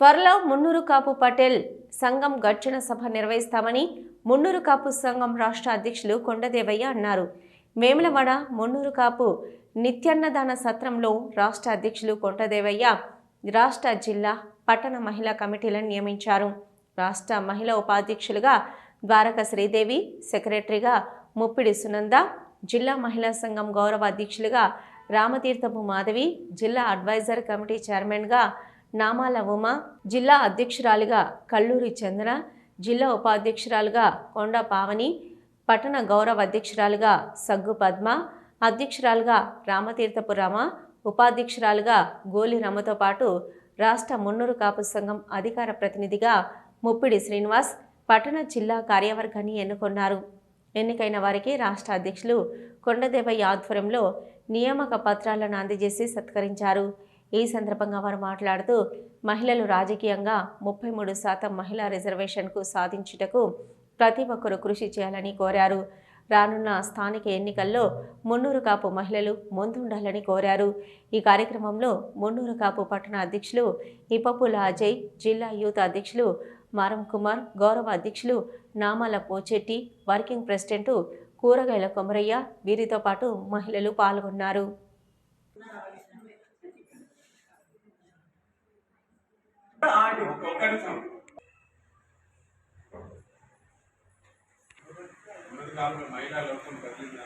త్వరలో మున్నూరు కాపు పటేల్ సంఘం గర్జన సభ నిర్వహిస్తామని మున్నూరు కాపు సంఘం రాష్ట్ర అధ్యక్షులు కొండదేవయ్య అన్నారు. వేములవాడ మున్నూరు కాపు నిత్యాన్నదాన సత్రంలో రాష్ట్ర అధ్యక్షులు కొండదేవయ్య రాష్ట్ర జిల్లా పట్టణ మహిళా కమిటీలను నియమించారు. రాష్ట్ర మహిళా ఉపాధ్యక్షులుగా ద్వారక శ్రీదేవి సెక్రటరీగా ముప్పిడి సునంద జిల్లా మహిళా సంఘం గౌరవ అధ్యక్షులుగా రామతీర్థపు మాధవి జిల్లా అడ్వైజర్ కమిటీ చైర్మన్గా నామాల ఉమ జిల్లా అధ్యక్షురాలిగా కల్లూరి చంద్ర జిల్లా ఉపాధ్యక్షురాలుగా కొండ పావని పట్టణ గౌరవ అధ్యక్షురాలుగా సగ్గు పద్మ అధ్యక్షురాలుగా రామతీర్థపు రమ ఉపాధ్యక్షురాలుగా గోలి రమతో పాటు రాష్ట్ర మున్నూరు కాపు సంఘం అధికార ప్రతినిధిగా ముప్పిడి శ్రీనివాస్ పట్టణ జిల్లా కార్యవర్గాన్ని ఎన్నుకున్నారు. ఎన్నికైన వారికి రాష్ట్ర అధ్యక్షులు కొండదేవయ్య ఆధ్వర్యంలో నియామక పత్రాలను అందజేసి సత్కరించారు. ఈ సందర్భంగా వారు మాట్లాడుతూ మహిళలు రాజకీయంగా ముప్పై మూడు శాతం మహిళా రిజర్వేషన్కు సాధించుటకు ప్రతి ఒక్కరూ కృషి చేయాలని కోరారు. రానున్న స్థానిక ఎన్నికల్లో మున్నూరు కాపు మహిళలు ముందుండాలని కోరారు. ఈ కార్యక్రమంలో మున్నూరు కాపు పట్టణ అధ్యక్షులు ఇపపుల అజయ్ జిల్లా యూత్ అధ్యక్షులు మారం కుమార్ గౌరవ అధ్యక్షులు నామాల పోచెట్టి వర్కింగ్ ప్రెసిడెంట్ కూరగాయల కొమరయ్య వీరితో పాటు మహిళలు పాల్గొన్నారు. ఒక్క నిమిషం ఉన్నది కాదు మహిళా లోకం ప్రతినిధి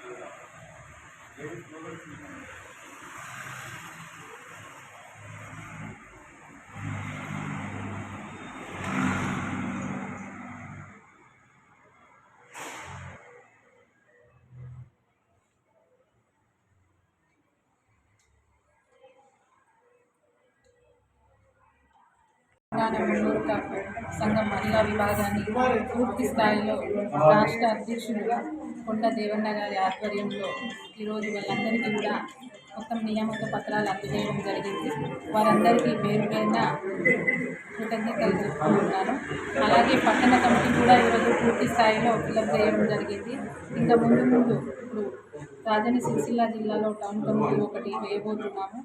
తెలంగాణ మున్నూరు సంఘం మహిళా విభాగాన్ని పూర్తి స్థాయిలో రాష్ట్ర అధ్యక్షుడిగా కొండ దేవన్న గారి ఆధ్వర్యంలో ఈరోజు వాళ్ళందరికీ కూడా మొత్తం నియామక పత్రాలు అందజేయడం జరిగింది. వారందరికీ పేరు పేరున కృతజ్ఞతలు చెప్పుకుంటున్నాను అలాగే పట్టణ కమిటీ కూడా ఈరోజు పూర్తి స్థాయిలో ఫిలప్ చేయడం జరిగింది. ఇంకా ముందు ముందు ఇప్పుడు రాజన్న సిరిసిల్ల జిల్లాలో టౌన్ కమిటీ ఒకటి వేయబోతున్నాము.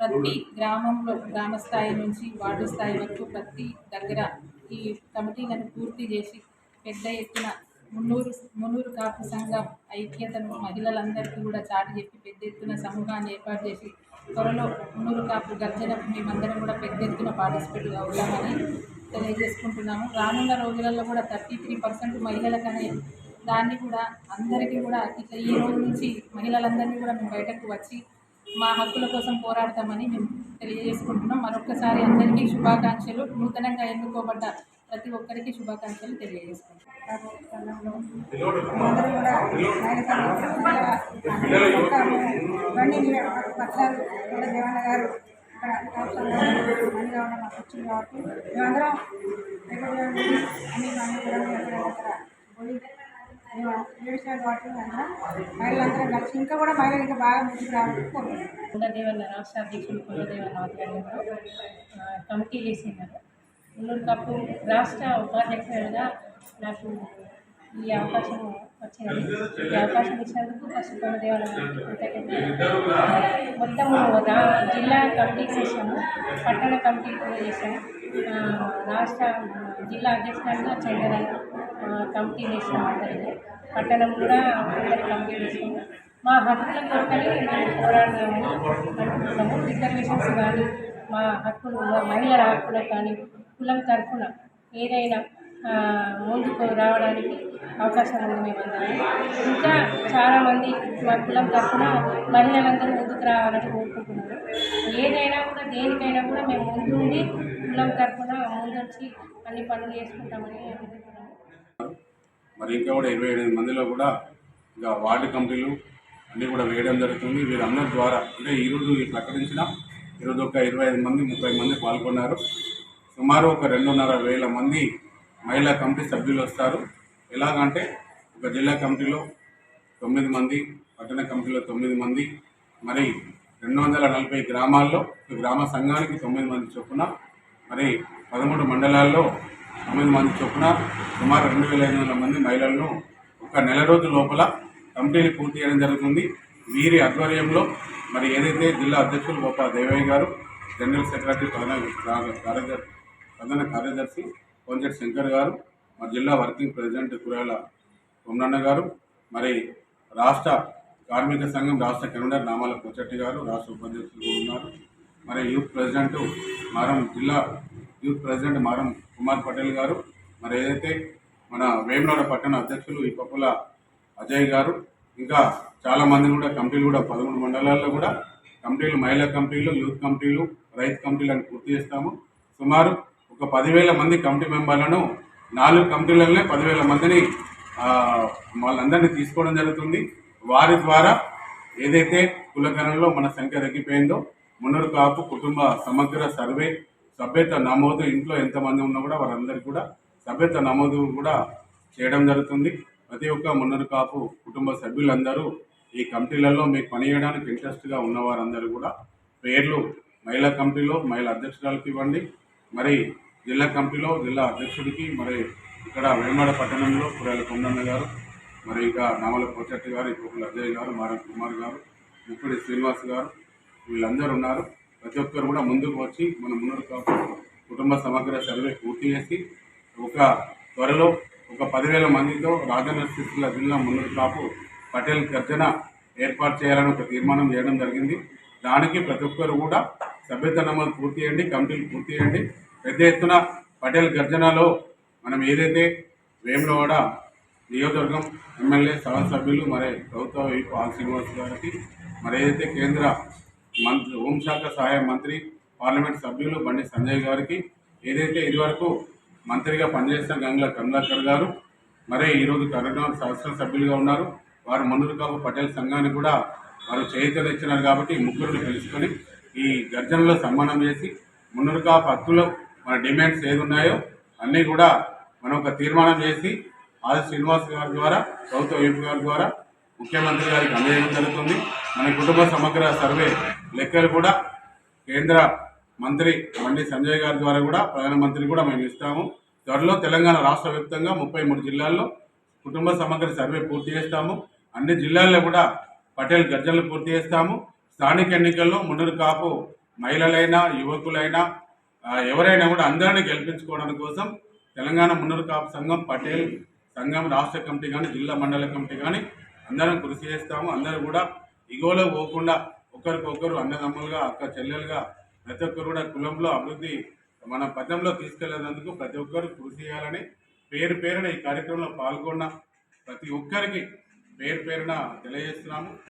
ప్రతి గ్రామంలో గ్రామ స్థాయి నుంచి వార్డు స్థాయి వరకు ప్రతి దగ్గర ఈ కమిటీలను పూర్తి చేసి పెద్ద ఎత్తున మున్నూరు మున్నూరు కాపు సంఘం ఐక్యతను మహిళలందరికీ కూడా చాటి చెప్పి పెద్ద ఎత్తున సమూహాన్ని ఏర్పాటు చేసి త్వరలో మున్నూరు కాపు గర్జన మేమందరం కూడా పెద్ద ఎత్తున పార్టిసిపేట్ అవుతామని తెలియజేసుకుంటున్నాము. రానున్న రోజులలో కూడా థర్టీ త్రీ పర్సెంట్ మహిళలకనే దాన్ని కూడా అందరికీ కూడా ఇట్లా ఈ రోజు నుంచి మహిళలందరినీ కూడా మేము బయటకు వచ్చి మా హక్కుల కోసం పోరాడతామని మేము తెలియజేసుకుంటున్నాం. మరొకసారి అందరికీ శుభాకాంక్షలు. నూతనంగా ఎన్నుకోబడ్డ ప్రతి ఒక్కరికి శుభాకాంక్షలు తెలియజేసుకుంటాం అందరూ కూడా మహిళా సంఘం ఇక్కడ రాష్ట్రంలో ఉన్న మాకు వచ్చింది కాబట్టి మేమందరం ఎక్కడ అన్ని అక్కడ అక్కడ పోయి మేము మహిళలందరం కలిసి ఇంకా కూడా మహిళలు ఇంకా బాగా ముందుకు రావాలని కోరుకుంటున్నాం కొండదేవన్న రాష్ట్ర అధ్యక్షులు కుండదేవన్న ఆధ్వర్యంలో కమిటీ వేసినారు ఉల్లూరు కప్పు రాష్ట్ర ఉపాధ్యక్షులుగా నాకు ఈ అవకాశం వచ్చినది ఈ అవకాశం ఇచ్చినందుకు ఫస్ట్ కొండదేవన్న గారికి కృతజ్ఞతలు జిల్లా కమిటీ చేశాము పట్టణ కమిటీ కూడా చేశాము రాష్ట్ర జిల్లా అధ్యక్షులుగా చంద్రరావు కమిటీ వేసాము అందరికీ పట్టణం కూడా అందరి కమిటీ చేసుకున్నాం మా హక్కుల కొరకని మేము పోరాడదామని అనుకుంటున్నాము రిజర్వేషన్స్ కానీ మా హక్కులు మా మహిళల హక్కులు కానీ కులం తరఫున ఏదైనా ముందుకు రావడానికి అవకాశం ఉంది మేమందరం ఇంకా చాలామంది మా కులం తరఫున మహిళలందరూ ముందుకు రావాలని కోరుకుంటున్నారు. ఏదైనా కూడా దేనికైనా కూడా మేము ముందుండి కులం తరఫున ముందొచ్చి అన్ని పనులు చేసుకుంటామని మరి ఇంకా కూడా ఇరవై ఎనిమిది మందిలో కూడా ఇంకా వార్డు కమిటీలు అన్నీ కూడా వేయడం జరుగుతుంది. వీరందరి ద్వారా అంటే ఈరోజు ఈ ప్రకటించిన ఈరోజు ఒక ఇరవై ఐదు మంది ముప్పై మంది పాల్గొన్నారు. సుమారు ఒక రెండున్నర వేల మంది మహిళా కమిటీ సభ్యులు వస్తారు. ఎలాగంటే ఒక జిల్లా కమిటీలో తొమ్మిది మంది పట్టణ కమిటీలో తొమ్మిది మంది మరి రెండు వందల నలభై గ్రామాల్లో గ్రామ సంఘానికి తొమ్మిది మంది చొప్పున మరి పదమూడు మండలాల్లో తొమ్మిది మంది చొప్పున సుమారు రెండు వేల ఐదు వందల మంది మహిళలను ఒక నెల రోజుల లోపల కంపెనీలు పూర్తి చేయడం జరుగుతుంది. వీరి ఆధ్వర్యంలో మరి ఏదైతే జిల్లా అధ్యక్షులు గొప్ప దేవయ్య గారు జనరల్ సెక్రటరీ ప్రధాన కార్యదర్శి ప్రధాన కార్యదర్శి కొంచెటి శంకర్ గారు మా జిల్లా వర్కింగ్ ప్రెసిడెంట్ కురాల కొమ్మన్న గారు మరి రాష్ట్ర కార్మిక సంఘం రాష్ట్ర కన్వీనర్ నామాల కొచ్చట్టి గారు రాష్ట్ర ఉపాధ్యక్షులు ఉన్నారు. మరి యూత్ ప్రెసిడెంట్ మారం జిల్లా యూత్ ప్రెసిడెంట్ మారం కుమార్ పటేల్ గారు మరి ఏదైతే మన వేములవాడ పట్టణ అధ్యక్షులు ఈ పప్పుల అజయ్ గారు ఇంకా చాలా మంది కూడా కమిటీలు కూడా పదమూడు మండలాల్లో కూడా కమిటీలు మహిళా కమిటీలు యూత్ కమిటీలు రైతు కమిటీలు అని పూర్తి చేస్తాము. సుమారు ఒక పదివేల మంది కమిటీ మెంబర్లను నాలుగు కమిటీలలోనే పదివేల మందిని వాళ్ళందరినీ తీసుకోవడం జరుగుతుంది. వారి ద్వారా ఏదైతే కులగణంలో మన సంఖ్య తగ్గిపోయిందో మునరు కాపు కుటుంబ సమగ్ర సర్వే సభ్యత నమోదు ఇంట్లో ఎంతమంది ఉన్నా కూడా వారందరికీ కూడా సభ్యత నమోదు కూడా చేయడం జరుగుతుంది. ప్రతి ఒక్క మున్నరు కాపు కుటుంబ సభ్యులందరూ ఈ కమిటీలలో మీకు పనిచేయడానికి ఇంట్రెస్ట్గా ఉన్నవారందరూ కూడా పేర్లు మహిళా కమిటీలో మహిళా అధ్యక్షురాలకు ఇవ్వండి. మరి జిల్లా కమిటీలో జిల్లా అధ్యక్షుడికి మరి ఇక్కడ వేమడ పట్టణంలో కురాల కొండన్న గారు మరి ఇంకా నామల పోచట్టి గారు ఇప్పుడు అజయ్ గారు మారం కుమార్ గారు ముక్కుడి శ్రీనివాస్ గారు వీళ్ళందరూ ఉన్నారు. ప్రతి ఒక్కరు కూడా ముందుకు వచ్చి మన మున్నర కుటుంబ సమగ్ర సర్వే పూర్తి చేసి ఒక త్వరలో ఒక పదివేల మందితో రాజన్న జిల్లా మున్నూరు కాపు పటేల్ గర్జన ఏర్పాటు చేయాలని ఒక తీర్మానం చేయడం జరిగింది. దానికి ప్రతి ఒక్కరు కూడా సభ్యత నమోదు పూర్తి చేయండి కమిటీలు పూర్తి చేయండి. పెద్ద ఎత్తున పటేల్ గర్జనలో మనం ఏదైతే వేములవాడ నియోజకవర్గం ఎమ్మెల్యే సభ్యులు మరి ప్రభుత్వ వైపు ఆర్ శ్రీనివాస్ గారికి మరి ఏదైతే కేంద్ర మంత్రి హోంశాఖ సహాయ మంత్రి పార్లమెంట్ సభ్యులు బండి సంజయ్ గారికి ఏదైతే ఇదివరకు మంత్రిగా పనిచేసిన గంగుల కమలాకర్ గారు మరే ఈరోజు కరోనా శాసన సభ్యులుగా ఉన్నారు. వారు మందులకాబు పటేల్ సంఘాన్ని కూడా వారు చేయుతలు ఇచ్చినారు కాబట్టి ముగ్గురిని తెలుసుకొని ఈ గర్జనలో సన్మానం చేసి మున్నూరు కాపు హక్కులు మన డిమాండ్స్ ఏది ఉన్నాయో అన్నీ కూడా మనం ఒక తీర్మానం చేసి ఆది శ్రీనివాస్ గారి ద్వారా ప్రభుత్వ వైపు గారి ద్వారా ముఖ్యమంత్రి గారికి అందజేయడం జరుగుతుంది. మన కుటుంబ సమగ్ర సర్వే లెక్కలు కూడా కేంద్ర మంత్రి మండి సంజయ్ గారి ద్వారా కూడా ప్రధానమంత్రి కూడా మేము ఇస్తాము. త్వరలో తెలంగాణ రాష్ట్ర వ్యాప్తంగా ముప్పై మూడు జిల్లాల్లో కుటుంబ సమగ్ర సర్వే పూర్తి చేస్తాము. అన్ని జిల్లాల్లో కూడా పటేల్ గర్జనలు పూర్తి చేస్తాము. స్థానిక ఎన్నికల్లో మున్నూరు కాపు మహిళలైనా యువకులైనా ఎవరైనా కూడా అందరినీ గెలిపించుకోవడం కోసం తెలంగాణ మున్నరు కాపు సంఘం పటేల్ సంఘం రాష్ట్ర కమిటీ కానీ జిల్లా మండల కమిటీ కానీ అందరం కృషి చేస్తాము. అందరూ కూడా ఇగోలో పోకుండా ఒకరికొకరు అన్నదమ్ములుగా అక్క చెల్లెలుగా ప్రతి ఒక్కరు కూడా కులంలో అభివృద్ధి మన పథంలో తీసుకెళ్ళేందుకు ప్రతి ఒక్కరు కృషి చేయాలని పేరు పేరున ఈ కార్యక్రమంలో పాల్గొన్న ప్రతి ఒక్కరికి పేరు పేరున తెలియజేస్తున్నాము.